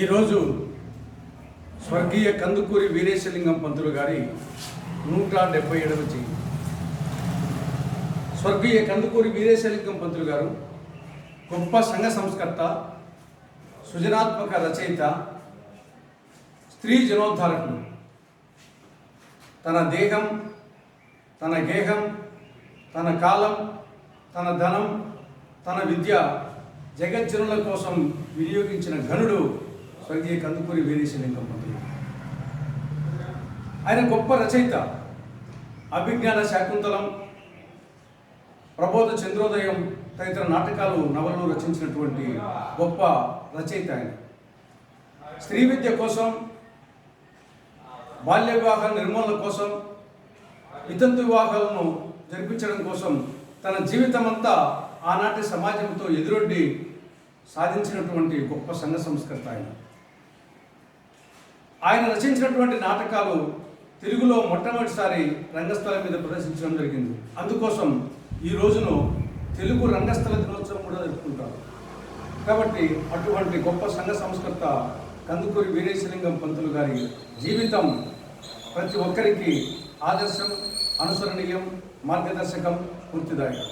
ఈరోజు స్వర్గీయ కందుకూరి వీరేశలింగం పంతులు గారి నూట డెబ్బై ఏడవ జయంతి. స్వర్గీయ కందుకూరి వీరేశలింగం పంతులు గారు గొప్ప సంఘ సంస్కర్త సృజనాత్మక రచయిత స్త్రీ జనోద్ధారకుడు. తన దేహం తన గేహం తన కాలం తన ధనం తన విద్య జగజ్జనుల కోసం వినియోగించిన ఘనుడు స్వర్గీయ కందుకూరి వీరేశలింగం మంత్రులు ఆయన గొప్ప రచయిత. అభిజ్ఞాన శాకుంతలం ప్రబోధ చంద్రోదయం తదితర నాటకాలు నవలలు రచించినటువంటి గొప్ప రచయిత ఆయన. స్త్రీ విద్య కోసం బాల్య వివాహ నిర్మూలన కోసం వితంతు వివాహాలను జరిపించడం కోసం తన జీవితమంతా ఆనాటి సమాజంతో ఎదురొడ్డి సాధించినటువంటి గొప్ప సంఘ సంస్కర్త ఆయన. ఆయన రచించినటువంటి నాటకాలు తెలుగులో మొట్టమొదటిసారి రంగస్థలం మీద ప్రదర్శించడం జరిగింది. అందుకోసం ఈ రోజును తెలుగు రంగస్థల దినోత్సవం కూడా జరుపుకుంటారు. కాబట్టి అటువంటి గొప్ప సంఘ సంస్కర్త కందుకూరి వీరేశలింగం పంతులు గారి జీవితం ప్రతి ఒక్కరికి ఆదర్శం అనుసరణీయం మార్గదర్శకం పూర్తిదాయకం